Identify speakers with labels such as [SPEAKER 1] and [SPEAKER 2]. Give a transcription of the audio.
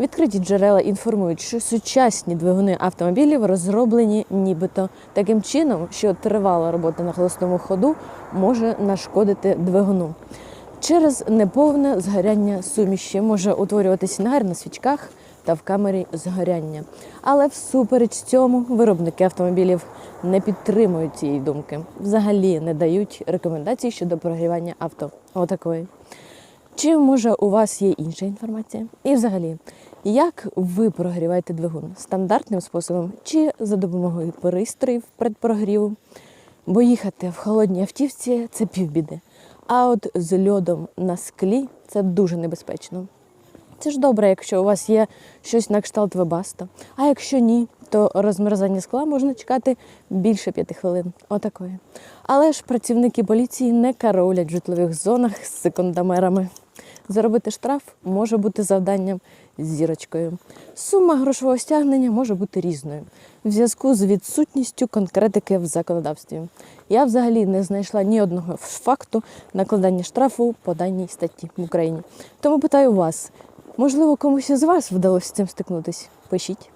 [SPEAKER 1] Відкриті джерела інформують, що сучасні двигуни автомобілів розроблені нібито таким чином, що тривала робота на холостому ходу може нашкодити двигуну. Через неповне згоряння суміші може утворюватись нагар на свічках та в камері згоряння. Але всупереч цьому виробники автомобілів не підтримують цієї думки, взагалі не дають рекомендацій щодо прогрівання авто. Отакої. Чи може у вас є інша інформація? І взагалі, як ви прогріваєте двигун? Стандартним способом чи за допомогою пристроїв предпрогріву? Бо їхати в холодній автівці це півбіди. А от з льодом на склі це дуже небезпечно. Це ж добре, якщо у вас є щось на кшталт вебаста. А якщо ні, то розмерзання скла можна чекати більше п'яти хвилин. Отакої. Але ж працівники поліції не караулять в житлових зонах з секундомерами. Заробити штраф може бути завданням з зірочкою. Сума грошового стягнення може бути різною в зв'язку з відсутністю конкретики в законодавстві. Я взагалі не знайшла ні одного факту накладання штрафу по даній статті в Україні. Тому питаю вас, можливо, комусь із вас вдалося з цим стикнутись? Пишіть.